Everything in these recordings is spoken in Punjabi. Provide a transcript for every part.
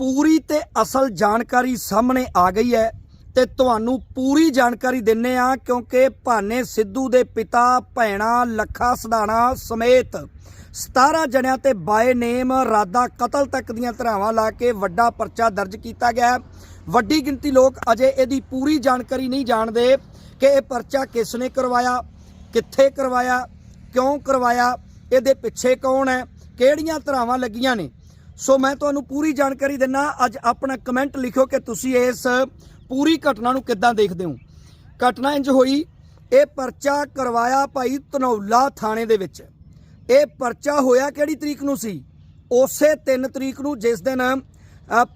ਪੂਰੀ ਤੇ ਅਸਲ ਜਾਣਕਾਰੀ ਸਾਹਮਣੇ ਆ ਗਈ ਹੈ ਤੇ ਤੁਹਾਨੂੰ ਪੂਰੀ ਜਾਣਕਾਰੀ ਦਿੰਨੇ ਆ ਕਿਉਂਕਿ ਭਾਨੇ ਸਿੱਧੂ ਦੇ ਪਿਤਾ, ਭੈਣਾ, ਲੱਖਾ ਸਧਾਣਾ ਸਮੇਤ 17 ਜਣਿਆਂ ਤੇ ਬਾਏ ਨੇਮ ਰਾਦਾ ਕਤਲ ਤੱਕ ਦੀਆਂ ਧਰਾਵਾਂ ਲਾ ਕੇ ਵੱਡਾ ਪਰਚਾ ਦਰਜ ਕੀਤਾ ਗਿਆ ਵੱਡੀ ਗਿਣਤੀ ਲੋਕ ਅਜੇ ਇਹਦੀ ਪੂਰੀ ਜਾਣਕਾਰੀ ਨਹੀਂ ਜਾਣਦੇ ਕਿ ਇਹ ਪਰਚਾ ਕਿਸ ਨੇ ਕਰਵਾਇਆ, ਕਿੱਥੇ ਕਰਵਾਇਆ, ਕਿਉਂ ਕਰਵਾਇਆ, ਇਹਦੇ ਪਿੱਛੇ ਕੌਣ ਹੈ, ਕਿਹੜੀਆਂ ਧਰਾਵਾਂ ਲੱਗੀਆਂ ਨੇ। ਸੋ ਮੈਂ ਤੁਹਾਨੂੰ ਪੂਰੀ ਜਾਣਕਾਰੀ ਦਿੰਨਾ, ਅੱਜ ਆਪਣਾ ਕਮੈਂਟ ਲਿਖਿਓ ਕਿ ਤੁਸੀਂ ਇਸ ਪੂਰੀ ਘਟਨਾ ਨੂੰ ਕਿੱਦਾਂ ਦੇਖਦੇ ਹੋ। ਘਟਨਾ ਇੰਜ ਹੋਈ, ਇਹ ਪਰਚਾ ਕਰਵਾਇਆ ਭਾਈ ਧਨੌਲਾ ਥਾਣੇ ਦੇ ਵਿੱਚ। ਇਹ ਪਰਚਾ ਹੋਇਆ ਕਿਹੜੀ ਤਰੀਕ ਨੂੰ ਸੀ? ਉਸੇ 3 ਤਰੀਕ ਨੂੰ ਜਿਸ ਦਿਨ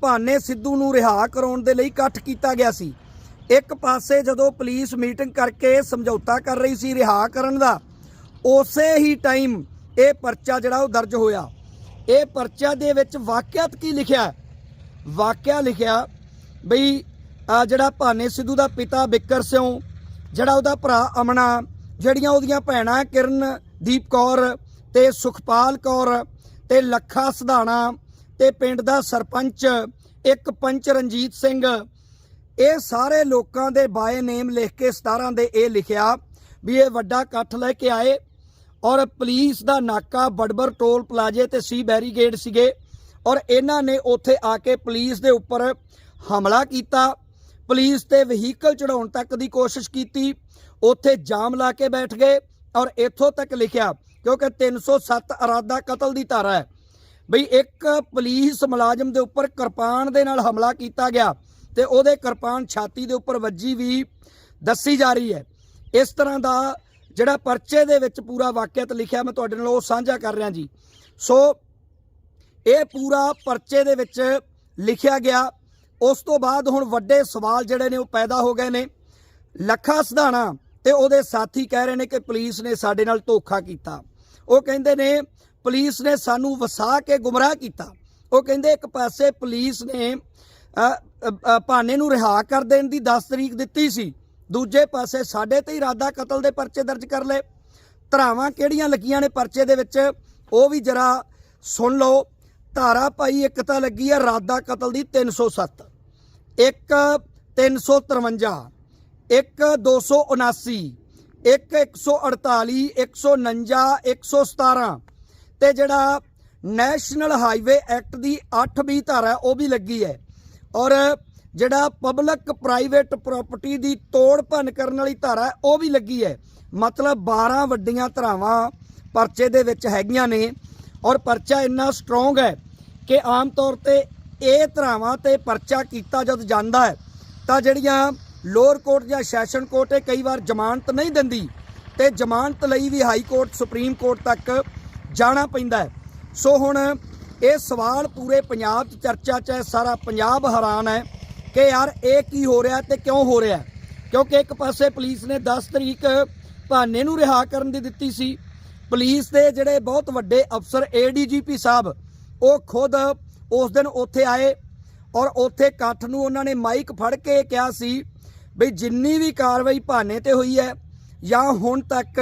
ਭਾਨੇ ਸਿੱਧੂ ਨੂੰ ਰਿਹਾ ਕਰਾਉਣ ਦੇ ਲਈ ਇਕੱਠ ਕੀਤਾ ਗਿਆ ਸੀ। ਇੱਕ ਪਾਸੇ ਜਦੋਂ ਪੁਲਿਸ ਮੀਟਿੰਗ ਕਰਕੇ ਸਮਝੌਤਾ ਕਰ ਰਹੀ ਸੀ ਰਿਹਾ ਕਰਨ ਦਾ, ਉਸੇ ਹੀ ਟਾਈਮ ਇਹ ਪਰਚਾ ਜਿਹੜਾ ਉਹ ਦਰਜ ਹੋਇਆ। ਇਹ ਪਰਚਾ ਦੇ ਵਿੱਚ ਵਾਕਿਆਤ ਕੀ ਲਿਖਿਆ? ਵਾਕਿਆ ਲਿਖਿਆ ਬਈ ਜਿਹੜਾ ਭਾਨੇ ਸਿੱਧੂ ਦਾ ਪਿਤਾ ਬਿੱਕਰ ਸਿਉ, ਜਿਹੜਾ ਉਹਦਾ ਭਰਾ ਅਮਨਾ, ਜਿਹੜੀਆਂ ਉਹਦੀਆਂ ਭੈਣਾਂ ਕਿਰਨਦੀਪ ਕੌਰ ਤੇ ਸੁਖਪਾਲ ਕੌਰ ਤੇ ਲੱਖਾ ਸਧਾਣਾ ਤੇ ਪਿੰਡ ਦਾ ਸਰਪੰਚ ਇੱਕ ਪੰਚ ਰਣਜੀਤ ਸਿੰਘ, ਇਹ ਸਾਰੇ ਲੋਕਾਂ ਦੇ ਬਾਏ ਨੇਮ ਲਿਖ ਕੇ 17 ਦੇ ਇਹ ਲਿਖਿਆ ਵੀ ਇਹ ਵੱਡਾ ਇਕੱਠ ਲੈ ਕੇ ਆਏ। ਔਰ ਪੁਲਿਸ ਦਾ ਨਾਕਾ ਬੜਬਰ ਟੋਲ ਪਲਾਜ਼ੇ ਤੇ ਸੀ ਬੈਰੀਗੇਡ ਸੀਗੇ ਔਰ ਇਹਨਾਂ ਨੇ ਉੱਥੇ ਆ ਕੇ ਪੁਲਿਸ ਦੇ ਉੱਪਰ ਹਮਲਾ ਕੀਤਾ। ਪੁਲਿਸ ਤੇ ਵਹੀਕਲ ਚੜਾਉਣ ਤੱਕ ਦੀ ਕੋਸ਼ਿਸ਼ ਕੀਤੀ। ਉੱਥੇ ਜਾਮ ਲਾ ਕੇ ਬੈਠ ਗਏ ਔਰ ਇੱਥੋਂ ਤੱਕ ਲਿਖਿਆ, ਕਿਉਂਕਿ 307 ਅਰਾਦਾ ਕਤਲ ਦੀ ਧਾਰਾ ਹੈ। ਬਈ ਇੱਕ ਪੁਲਿਸ ਮੁਲਾਜ਼ਮ ਦੇ ਉੱਪਰ ਕਿਰਪਾਨ ਦੇ ਨਾਲ ਹਮਲਾ ਕੀਤਾ ਗਿਆ ਤੇ ਉਹਦੇ ਕਿਰਪਾਨ ਛਾਤੀ ਦੇ ਉੱਪਰ ਵੱਜੀ ਵੀ ਦੱਸੀ ਜਾ ਰਹੀ ਹੈ। ਇਸ ਤਰ੍ਹਾਂ ਦਾ ਜਿਹੜਾ ਪਰਚੇ ਦੇ ਵਿੱਚ ਪੂਰਾ ਵਾਕਿਆਤ ਲਿਖਿਆ ਮੈਂ ਤੁਹਾਡੇ ਨਾਲ ਉਹ ਸਾਂਝਾ ਕਰ ਰਿਹਾ ਜੀ। ਸੋ ਇਹ ਪੂਰਾ ਪਰਚੇ ਦੇ ਵਿੱਚ ਲਿਖਿਆ ਗਿਆ। ਉਸ ਤੋਂ ਬਾਅਦ ਹੁਣ ਵੱਡੇ ਸਵਾਲ ਜਿਹੜੇ ਨੇ ਉਹ ਪੈਦਾ ਹੋ ਗਏ ਨੇ। ਲੱਖਾ ਸਧਾਣਾ ਤੇ ਉਹਦੇ ਸਾਥੀ ਕਹਿ ਰਹੇ ਨੇ ਕਿ ਪੁਲਿਸ ਨੇ ਸਾਡੇ ਨਾਲ ਧੋਖਾ ਕੀਤਾ। ਉਹ ਕਹਿੰਦੇ ਨੇ ਪੁਲਿਸ ਨੇ ਸਾਨੂੰ ਵਸਾ ਕੇ ਗੁੰਮਰਾਹ ਕੀਤਾ। ਉਹ ਕਹਿੰਦੇ ਇੱਕ ਪਾਸੇ ਪੁਲਿਸ ਨੇ ਭਾਨੇ ਨੂੰ ਰਿਹਾ ਕਰ ਦੇਣ ਦੀ 10 ਤਰੀਕ ਦਿੱਤੀ ਸੀ। ਦੂਜੇ ਪਾਸੇ ਸਾਡੇ ਤੇ ਇਰਾਦਾ ਕਤਲ ਦੇ ਪਰਚੇ ਦਰਜ ਕਰ ਲਏ। ਧਰਾਵਾਂ ਕਿਹੜੀਆਂ ਲੱਗੀਆਂ ਨੇ ਪਰਚੇ ਦੇ ਵਿੱਚ? ਉਹ ਵੀ ਜਰਾ ਸੁਣ ਲਓ। ਧਾਰਾ ਭਾਈ ਇੱਕ ਤਾਂ ਲੱਗੀ ਹੈ ਰਾਦਾ ਕਤਲ ਦੀ 307 ਇੱਕ 353 ਇੱਕ 279 ਇੱਕ 148 149 117 ਤੇ ਜਿਹੜਾ ਨੈਸ਼ਨਲ ਹਾਈਵੇ ਐਕਟ ਦੀ 8 ਧਾਰਾ ਉਹ ਵੀ ਲੱਗੀ ਹੈ। ਔਰ ਜਿਹੜਾ ਪਬਲਿਕ ਪ੍ਰਾਈਵੇਟ ਪ੍ਰਾਪਰਟੀ ਦੀ ਤੋੜ ਭੰਨ ਕਰਨ ਵਾਲੀ ਧਾਰਾ ਉਹ ਵੀ ਲੱਗੀ ਹੈ। ਮਤਲਬ 12 ਵੱਡੀਆਂ ਧਾਰਾਵਾਂ ਪਰਚੇ ਦੇ ਵਿੱਚ ਹੈਗੀਆਂ ਨੇ ਔਰ ਪਰਚਾ ਇੰਨਾ ਸਟਰੋਂਗ ਹੈ ਕਿ ਆਮ ਤੌਰ ਤੇ ਇਹ ਧਾਰਾਵਾਂ ਤੇ ਪਰਚਾ ਕੀਤਾ ਜਦ ਜਾਂਦਾ ਹੈ, ਤਾਂ ਜਿਹੜੀਆਂ ਲੋਅਰ ਕੋਰਟ ਜਾਂ ਸੈਸ਼ਨ ਕੋਰਟ ਇਹ ਕਈ ਵਾਰ ਜ਼ਮਾਨਤ ਨਹੀਂ ਦਿੰਦੀ ਤੇ ਜ਼ਮਾਨਤ ਲਈ ਵੀ ਹਾਈ ਕੋਰਟ ਸੁਪਰੀਮ ਕੋਰਟ ਤੱਕ ਜਾਣਾ ਪੈਂਦਾ ਹੈ। ਸੋ ਹੁਣ ਇਹ ਸਵਾਲ ਪੂਰੇ ਪੰਜਾਬ 'ਚ ਚਰਚਾ 'ਚ ਹੈ, ਸਾਰਾ ਪੰਜਾਬ ਹੈਰਾਨ ਹੈ। ਕਿ ਯਾਰ ਇਹ ਕੀ ਹੋ ਰਿਹਾ ਤੇ ਕਿਉਂ ਹੋ ਰਿਹਾ? ਕਿਉਂਕਿ ਇੱਕ ਪਾਸੇ ਪੁਲਿਸ ਨੇ 10 ਤਰੀਕ ਭਾਨੇ ਨੂੰ ਰਿਹਾ ਕਰਨ ਦੀ ਦਿੱਤੀ ਸੀ। ਪੁਲਿਸ ਦੇ ਜਿਹੜੇ ਬਹੁਤ ਵੱਡੇ ਅਫਸਰ ਏਡੀਜੀਪੀ ਸਾਹਿਬ, ਉਹ ਖੁਦ ਉਸ ਦਿਨ ਉੱਥੇ ਆਏ ਔਰ ਉੱਥੇ ਇਕੱਠ ਨੂੰ ਉਹਨਾਂ ਨੇ ਮਾਈਕ ਫੜ ਕੇ ਕਿਹਾ ਸੀ ਵੀ ਜਿੰਨੀ ਵੀ ਕਾਰਵਾਈ ਭਾਨੇ ਤੇ ਹੋਈ ਹੈ ਜਾਂ ਹੁਣ ਤੱਕ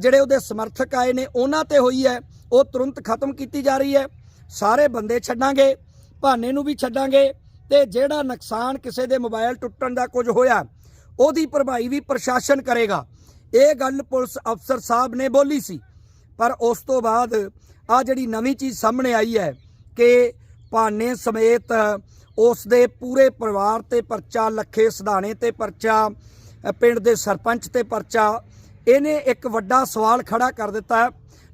ਜਿਹੜੇ ਉਹਦੇ ਸਮਰਥਕ ਆਏ ਨੇ ਉਹਨਾਂ ਤੇ ਹੋਈ ਹੈ, ਉਹ ਤੁਰੰਤ ਖਤਮ ਕੀਤੀ ਜਾ ਰਹੀ ਹੈ। ਸਾਰੇ ਬੰਦੇ ਛੱਡਾਂਗੇ ਭਾਨੇ ਨੂੰ ਵੀ ਛੱਡਾਂਗੇ। ਤੇ ਜਿਹੜਾ ਨੁਕਸਾਨ ਕਿਸੇ ਦੇ ਮੋਬਾਈਲ ਟੁੱਟਣ ਦਾ ਕੁਝ ਹੋਇਆ, ਉਹਦੀ ਭਰਪਾਈ ਵੀ ਪ੍ਰਸ਼ਾਸਨ ਕਰੇਗਾ। ਇਹ ਗੱਲ ਪੁਲਿਸ ਅਫਸਰ ਸਾਹਿਬ ਨੇ ਬੋਲੀ ਸੀ। ਪਰ ਉਸ ਤੋਂ ਬਾਅਦ ਆ ਜਿਹੜੀ ਨਵੀਂ ਚੀਜ਼ ਸਾਹਮਣੇ ਆਈ ਹੈ ਕਿ ਭਾਨੇ ਸਮੇਤ ਉਸ ਦੇ ਪੂਰੇ ਪਰਿਵਾਰ ਤੇ ਪਰਚਾ, ਲੱਖੇ ਸਧਾਣੇ ਤੇ ਪਰਚਾ, ਪਿੰਡ ਦੇ ਸਰਪੰਚ ਤੇ ਪਰਚਾ, ਇਹਨੇ ਇੱਕ ਵੱਡਾ ਸਵਾਲ ਖੜਾ ਕਰ ਦਿੱਤਾ ਹੈ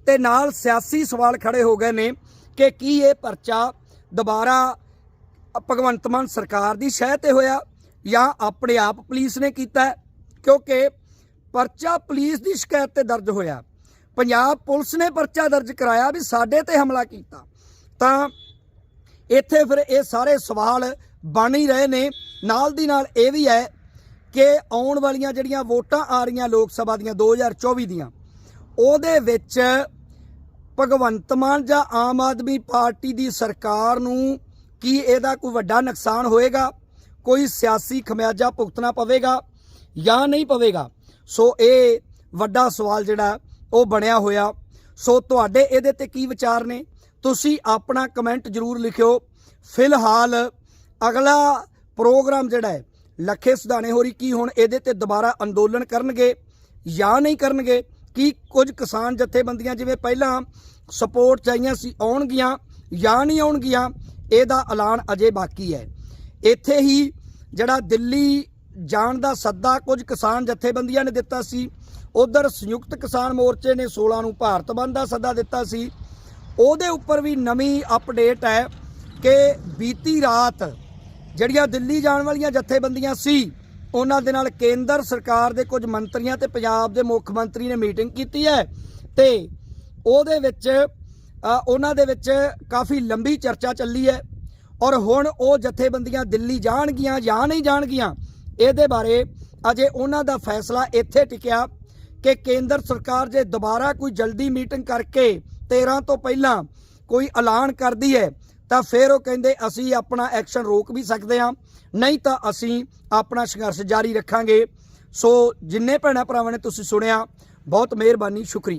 ਤੇ ਨਾਲ ਸਿਆਸੀ ਸਵਾਲ ਖੜੇ ਹੋ ਗਏ ਨੇ ਕਿ ਕੀ ਇਹ ਪਰਚਾ ਦੁਬਾਰਾ ਭਗਵੰਤ ਮਾਨ ਸਰਕਾਰ ਦੀ ਸ਼ਹਿ ਤੇ ਹੋਇਆ ਜਾਂ ਆਪਣੇ ਆਪ ਪੁਲਿਸ ਨੇ ਕੀਤਾ ਕਿਉਂਕਿ ਪਰਚਾ ਪੁਲਿਸ ਦੀ ਸ਼ਿਕਾਇਤ ਤੇ ਦਰਜ ਹੋਇਆ। ਪੰਜਾਬ ਪੁਲਿਸ ਨੇ ਪਰਚਾ ਦਰਜ ਕਰਾਇਆ ਵੀ ਸਾਡੇ ਤੇ ਹਮਲਾ ਕੀਤਾ। ਤਾਂ ਇੱਥੇ ਫਿਰ ਇਹ ਸਾਰੇ ਸਵਾਲ ਬਣ ਹੀ ਰਹੇ ਨੇ। ਨਾਲ ਦੀ ਨਾਲ ਇਹ ਵੀ ਹੈ ਕਿ ਆਉਣ ਵਾਲੀਆਂ ਜਿਹੜੀਆਂ ਵੋਟਾਂ ਆ ਰਹੀਆਂ ਲੋਕ ਸਭਾ ਦੀਆਂ 2024 ਦੀਆਂ, ਉਹਦੇ ਵਿੱਚ ਭਗਵੰਤ ਮਾਨ ਜਾਂ ਆਮ ਆਦਮੀ ਪਾਰਟੀ ਦੀ ਸਰਕਾਰ ਨੂੰ ਕੀ ਇਹਦਾ ਕੋਈ ਵੱਡਾ ਨੁਕਸਾਨ ਹੋਏਗਾ? ਕੋਈ ਸਿਆਸੀ ਖਮਿਆਜਾ ਭੁਗਤਣਾ ਪਵੇਗਾ ਜਾਂ ਨਹੀਂ ਪਵੇਗਾ? ਸੋ ਇਹ ਵੱਡਾ ਸਵਾਲ ਜਿਹੜਾ ਉਹ ਬਣਿਆ ਹੋਇਆ। ਸੋ ਤੁਹਾਡੇ ਇਹਦੇ ਤੇ ਕੀ ਵਿਚਾਰ ਨੇ? ਤੁਸੀਂ ਆਪਣਾ ਕਮੈਂਟ ਜਰੂਰ ਲਿਖਿਓ। ਫਿਲਹਾਲ ਅਗਲਾ ਪ੍ਰੋਗਰਾਮ ਜਿਹੜਾ ਹੈ, ਲੱਖੇ ਸੁਧਾਣੇ ਹੋਰੀ ਕੀ ਹੁਣ ਇਹਦੇ ਤੇ ਦੁਬਾਰਾ ਅੰਦੋਲਨ ਕਰਨਗੇ ਜਾਂ ਨਹੀਂ ਕਰਨਗੇ? ਕੀ ਕੁਝ ਕਿਸਾਨ ਜਥੇਬੰਦੀਆਂ ਜਿਵੇਂ ਪਹਿਲਾਂ ਸਪੋਰਟ ਚਾਹੀਆਂ ਸੀ, ਆਉਣਗੀਆਂ ਜਾਂ ਨਹੀਂ ਆਉਣਗੀਆਂ? ਇਹਦਾ ਐਲਾਨ ਅਜੇ ਬਾਕੀ ਹੈ। ਇੱਥੇ ਹੀ ਜਿਹੜਾ ਦਿੱਲੀ ਜਾਣ ਦਾ ਸੱਦਾ ਕੁਝ ਕਿਸਾਨ ਜਥੇਬੰਦੀਆਂ ਨੇ ਦਿੱਤਾ ਸੀ, ਉਧਰ ਸੰਯੁਕਤ ਕਿਸਾਨ ਮੋਰਚੇ ਨੇ 16 ਨੂੰ ਭਾਰਤ ਬੰਦ ਦਾ ਸੱਦਾ ਦਿੱਤਾ ਸੀ। ਉਹਦੇ ਉੱਪਰ ਵੀ ਨਵੀਂ ਅਪਡੇਟ ਹੈ ਕਿ ਬੀਤੀ ਰਾਤ ਜਿਹੜੀਆਂ ਦਿੱਲੀ ਜਾਣ ਵਾਲੀਆਂ ਜਥੇਬੰਦੀਆਂ ਸੀ, ਉਹਨਾਂ ਦੇ ਨਾਲ ਕੇਂਦਰ ਸਰਕਾਰ ਦੇ ਕੁਝ ਮੰਤਰੀਆਂ ਤੇ ਪੰਜਾਬ ਦੇ ਮੁੱਖ ਮੰਤਰੀ ਨੇ ਮੀਟਿੰਗ ਕੀਤੀ ਹੈ ਤੇ ਉਹਦੇ ਵਿੱਚ ਉਹਨਾਂ ਦੇ ਵਿੱਚ ਕਾਫੀ ਲੰਬੀ ਚਰਚਾ ਚੱਲੀ ਹੈ ਔਰ ਹੁਣ ਉਹ ਜਥੇਬੰਦੀਆਂ ਦਿੱਲੀ ਜਾਣਗੀਆਂ ਜਾਂ ਨਹੀਂ ਜਾਣਗੀਆਂ, ਇਹਦੇ ਬਾਰੇ ਅਜੇ ਉਹਨਾਂ ਦਾ ਫੈਸਲਾ ਇੱਥੇ ਟਿਕਿਆ ਕਿ ਕੇਂਦਰ ਸਰਕਾਰ ਜੇ ਦੁਬਾਰਾ ਕੋਈ ਜਲਦੀ ਮੀਟਿੰਗ ਕਰਕੇ 13 ਤੋਂ ਪਹਿਲਾਂ ਕੋਈ ਐਲਾਨ ਕਰਦੀ ਹੈ, ਤਾਂ ਫਿਰ ਉਹ ਕਹਿੰਦੇ ਅਸੀਂ ਆਪਣਾ ਐਕਸ਼ਨ ਰੋਕ ਵੀ ਸਕਦੇ ਹਾਂ, ਨਹੀਂ ਤਾਂ ਅਸੀਂ ਆਪਣਾ ਸੰਘਰਸ਼ ਜਾਰੀ ਰੱਖਾਂਗੇ। ਸੋ ਜਿੰਨੇ ਭੈਣਾਂ ਭਰਾਵਾਂ ਨੇ ਤੁਸੀਂ ਸੁਣਿਆ, ਬਹੁਤ ਮਿਹਰਬਾਨੀ, ਸ਼ੁਕਰੀਆ।